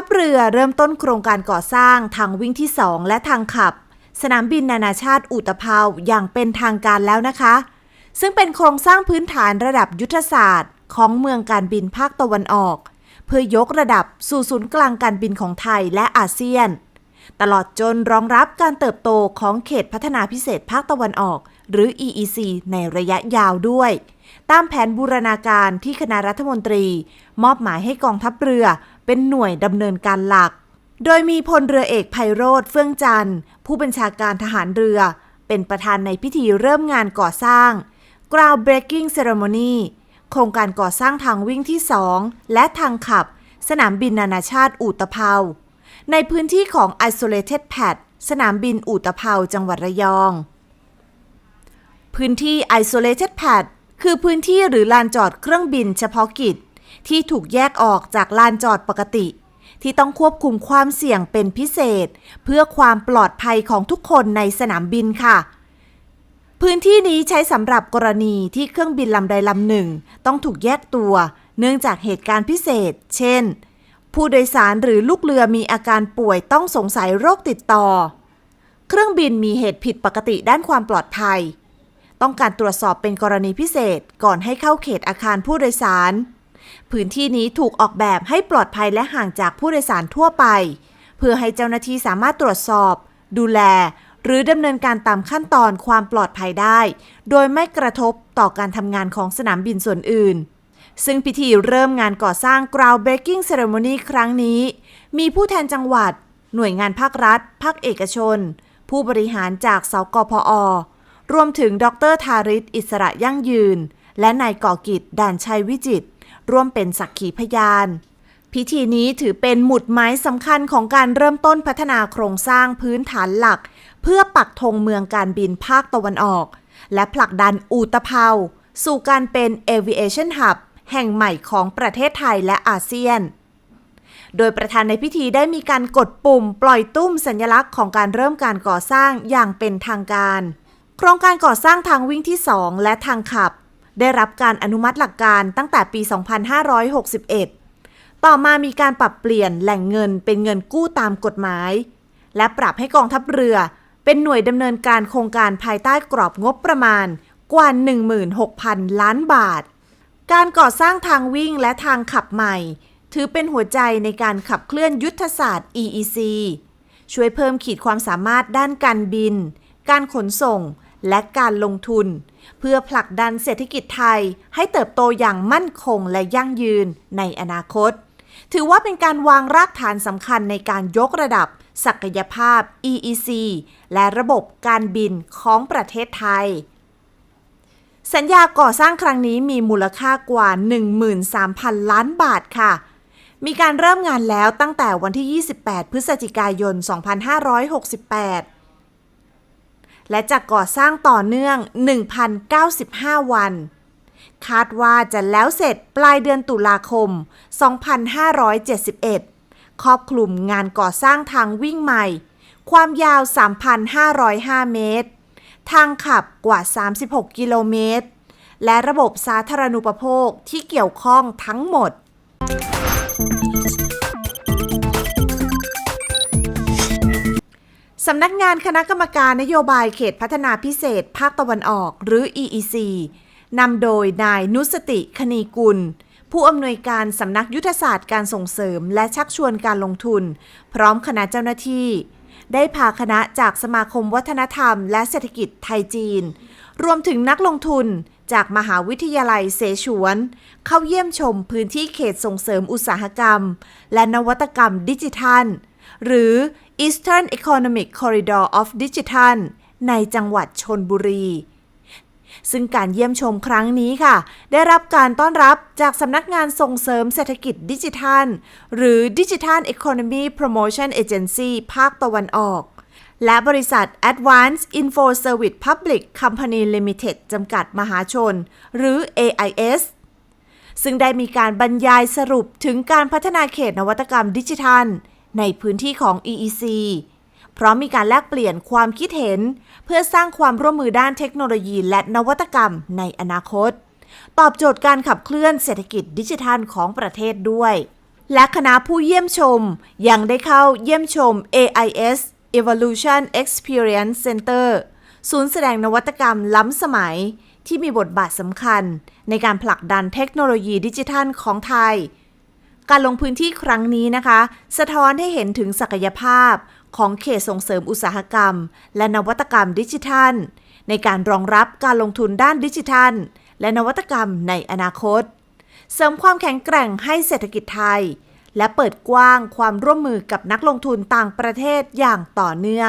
ทัพเรือเริ่มต้นโครงการก่อสร้างทางวิ่งที่ 2 และทางขับ สนามบินนานาชาติอุตภาวอย่างเป็นทางการแล้วนะคะ ซึ่งเป็นโครงสร้างพื้นฐานระดับยุทธศาสตร์ของเมืองการบินภาคตะวันออก เพื่อยกระดับสู่ศูนย์กลางการบินของไทยและอาเซียน ตลอดจนรองรับการเติบโตของเขตพัฒนาพิเศษภาคตะวันออก หรือ EEC ในระยะยาวด้วย ตามแผนบูรณาการที่คณะรัฐมนตรี มอบหมายให้กองทัพเรือ เป็นหน่วยดำเนินการหลัก โดยมีพลเรือเอกไพโรธเฟื่องจันทร์ ผู้บัญชาการทหารเรือ เป็นประธานในพิธีเริ่มงานก่อสร้าง ground breaking ceremony โครงการก่อสร้างทางวิ่งที่ 2 และทางขับ สนามบินนานาชาติอูตะเภา ในพื้นที่ของ isolated pad สนามบินอูตะเภาจังหวัดระยอง พื้นที่ isolated pad คือพื้นที่หรือลานจอดเครื่องบินเฉพาะกิจ ที่ถูกแยกออกจากลานจอดปกติ ที่ต้องควบคุมความเสี่ยงเป็นพิเศษ เพื่อความปลอดภัยของทุกคนในสนามบินค่ะพื้นที่นี้ใช้สำหรับกรณีที่เครื่องบินลำใดลำหนึ่ง ต้องถูกแยกตัว เนื่องจากเหตุการณ์พิเศษ เช่น ผู้โดยสารหรือลูกเรือมีอาการป่วยต้องสงสัยโรคติดต่อ เครื่องบินมีเหตุผิดปกติด้านความปลอดภัย ต้องการตรวจสอบเป็นกรณีพิเศษก่อนให้เข้าเขตอาคารผู้โดยสาร พื้นที่นี้ถูกออกแบบให้ปลอดภัยและห่างจากผู้โดยสารทั่วไป เพื่อให้เจ้าหน้าที่สามารถตรวจสอบ ดูแล หรือดำเนินการตามขั้นตอนความปลอดภัยได้ โดยไม่กระทบต่อการทำงานของสนามบินส่วนอื่น ซึ่งพิธีเริ่มงานก่อสร้าง ground breaking ceremony ครั้งนี้ มีผู้แทนจังหวัด หน่วยงานภาครัฐ ภาคเอกชน ผู้บริหารจากสกพอรวมถึงดรทาริศอิสระยั่งยืน และนายก่อกิจด่านชัยวิจิต ร่วมเป็นสักขีพยาน พิธีนี้ถือเป็นหมุดหมายสำคัญของการเริ่มต้นพัฒนาโครงสร้างพื้นฐานหลัก เพื่อปักธงเมืองการบินภาคตะวันออก และผลักดันอูตะเภาสู่การเป็น Aviation Hub แห่งใหม่ของประเทศไทยและอาเซียน โดยประธานในพิธีได้มีการกดปุ่มปล่อยตุ้มสัญลักษณ์ของการเริ่มการก่อสร้างอย่างเป็นทางการ โครงการก่อสร้างทางวิ่งที่ 2 และทางขับ ได้รับการอนุมัติหลักการตั้งแต่ปี 2561 ต่อมามีการปรับเปลี่ยนแหล่งเงินเป็นเงินกู้ตามกฎหมาย และปรับให้กองทัพเรือเป็นหน่วยดำเนินการโครงการภายใต้กรอบงบประมาณกว่า 16,000 ล้านบาท การก่อสร้างทางวิ่งและทางขับใหม่ ถือเป็นหัวใจในการขับเคลื่อนยุทธศาสตร์ EEC ช่วยเพิ่มขีดความสามารถด้านการบิน การขนส่ง และการลงทุน เพื่อผลักดันเศรษฐกิจไทยให้เติบโตอย่างมั่นคงและยั่งยืนในอนาคต ถือว่าเป็นการวางรากฐานสำคัญในการยกระดับ ศักยภาพ EEC และระบบการบินของประเทศไทยสัญญาก่อสร้างครั้งนี้มีมูลค่ากว่า 13,000 ล้านบาทค่ะ มีการเริ่มงานแล้วตั้งแต่วันที่ 28 พฤศจิกายน 2568 และจะก่อสร้างต่อเนื่อง 1,095 วัน คาดว่าจะแล้วเสร็จปลายเดือนตุลาคม 2571 ครอบคลุมงานก่อสร้างทางวิ่งใหม่ ความยาว 3,505 เมตร ทางขับกว่า 36 กิโลเมตร และระบบสาธารณูปโภคที่เกี่ยวข้องทั้งหมด สำนักงานคณะกรรมการนโยบายเขตพัฒนาพิเศษ ภาคตะวันออก หรือ EEC นำโดยนายนุสติคณีกุล ผู้อำนวยการสำนักยุทธศาสตร์การส่งเสริม และชักชวนการลงทุน พร้อมคณะเจ้าหน้าที่ ได้พาคณะจากสมาคมวัฒนธรรม และเศรษฐกิจไทยจีน รวมถึงนักลงทุนจากมหาวิทยาลัยเสฉวน เข้าเยี่ยมชมพื้นที่เขตส่งเสริมอุตสาหกรรม และนวัตกรรมดิจิทัล หรือ Eastern Economic Corridor of Digital ในจังหวัดชนบุรี ซึ่งการเยี่ยมชมครั้งนี้ค่ะ ได้รับการต้อนรับจากสำนักงานส่งเสริมเศรษฐกิจดิจิทัล หรือ Digital Economy Promotion Agency ภาคตะวันออก และบริษัท Advanced Info Service Public Company Limited จำกัดมหาชน หรือ AIS ซึ่งได้มีการบรรยายสรุปถึงการพัฒนาเขตนวัตกรรมดิจิทัล ในพื้นที่ของ EEC พร้อมมีการแลกเปลี่ยนความคิดเห็น เพื่อสร้างความร่วมมือด้านเทคโนโลยีและนวัตกรรมในอนาคต ตอบโจทย์การขับเคลื่อนเศรษฐกิจดิจิทัลของประเทศด้วย และคณะผู้เยี่ยมชมยังได้เข้าเยี่ยมชม AIS Evolution Experience Center ศูนย์แสดงนวัตกรรมล้ำสมัยที่มีบทบาทสำคัญ ในการผลักดันเทคโนโลยีดิจิทัลของไทย การลงพื้นที่ครั้งนี้นะคะ สะท้อนให้เห็นถึงศักยภาพของเขตส่งเสริมอุตสาหกรรม และนวัตกรรมดิจิทัล ในการรองรับการลงทุนด้านดิจิทัล และนวัตกรรมในอนาคต เสริมความแข็งแกร่งให้เศรษฐกิจไทย และเปิดกว้างความร่วมมือกับนักลงทุนต่างประเทศอย่างต่อเนื่อง